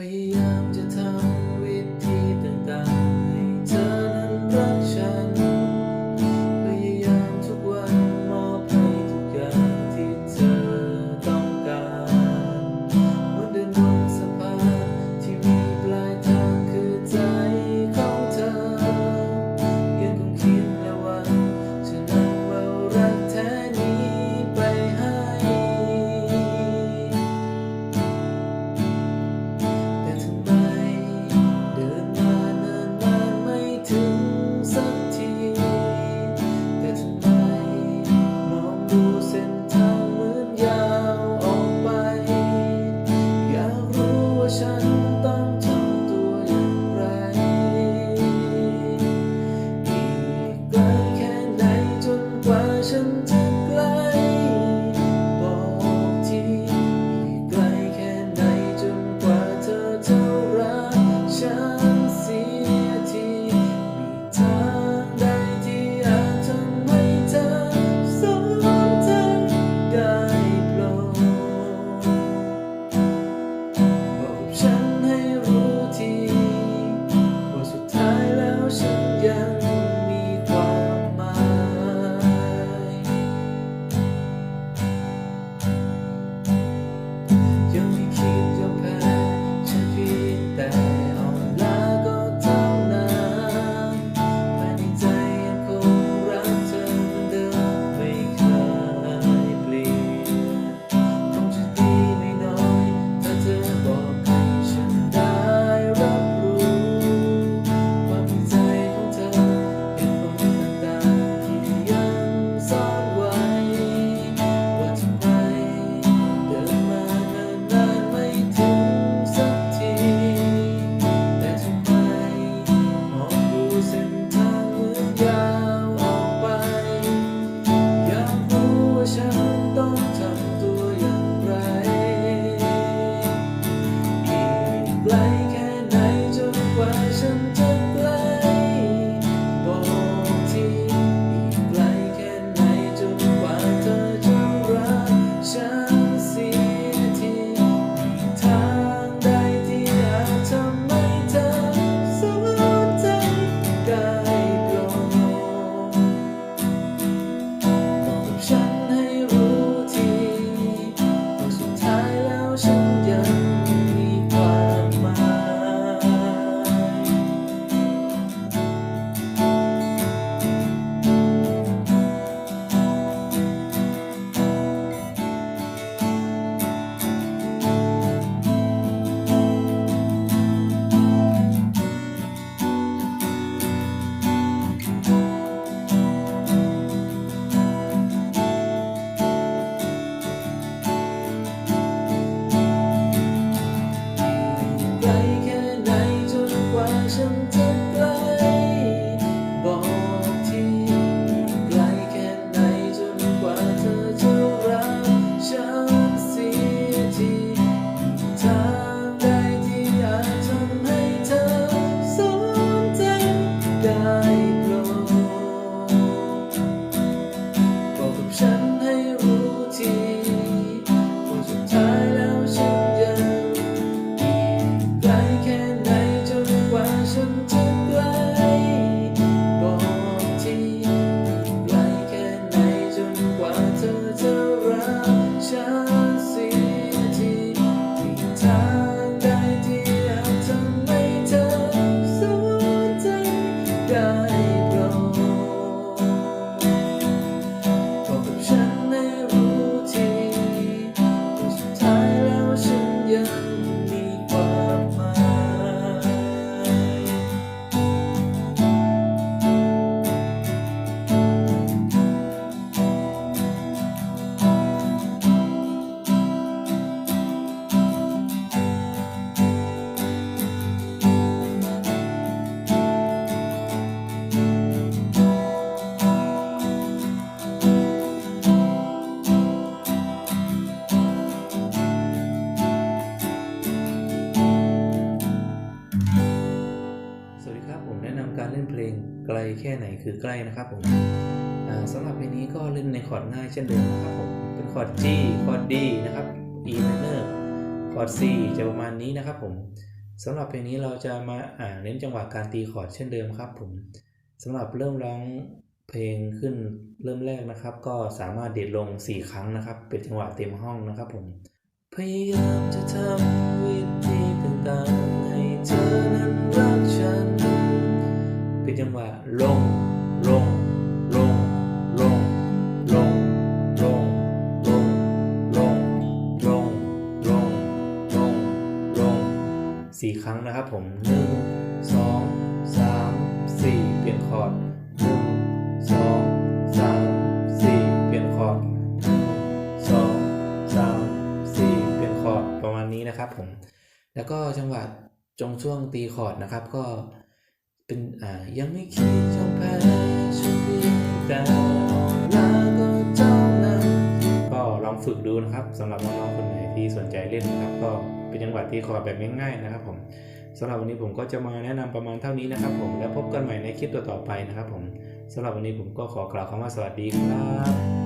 พยายามจะทำวิธี แนะนำการเล่นเพลงไกลแค่ไหนคือใกล้นะครับผมสำหรับเพลงนี้ก็เล่นในคอร์ดง่ายเช่นเดิมนะครับผมเป็นคอร์ด G คอร์ด D นะครับ E minor คอร์ด C จะประมาณนี้นะครับผมสำหรับเพลงนี้เราจะมาอ่าเน้นจังหวะการตีคอร์ดเช่นเดิมครับผมสำหรับเริ่มร้องเพลงขึ้นเริ่มแรกนะครับ ก็สามารถเด็ดลง 4 ครั้งนะครับ เป็นจังหวะเต็มห้องนะครับผมพยายามจะทำวิธีต่างๆให้เธอนั้นรักฉัน จังหวะลง ลง ลง ลง ลง ลง ลง ลง ลง ลง ลง ลงสี่ครั้งนะครับผมหนึ่งสองสามสี่เปลี่ยนคอร์ดหนึ่งสองสามสี่เปลี่ยนคอร์ดหนึ่งสองสามสี่เปลี่ยนคอร์ดประมาณนี้นะครับผม แล้วก็จังหวะจงช่วงตีคอร์ดนะครับก็ เป็นอายังไม่คิดจะแพ้ฉันเพียงแต่อ่อนล้าก็เท่านั้นก็ลองฝึกดูนะครับสำหรับน้องๆคนไหนที่สนใจเล่นนะครับ ก็เป็นจังหวะตีคอร์ดแบบง่ายๆนะครับผมสำหรับวันนี้ผมก็จะมาแนะนำประมาณเท่านี้นะครับ ผมแล้วพบกันใหม่ในคลิปต่อๆไปนะครับ ผมสำหรับวันนี้ผมก็ขอกล่าวคำว่าสวัสดีครับ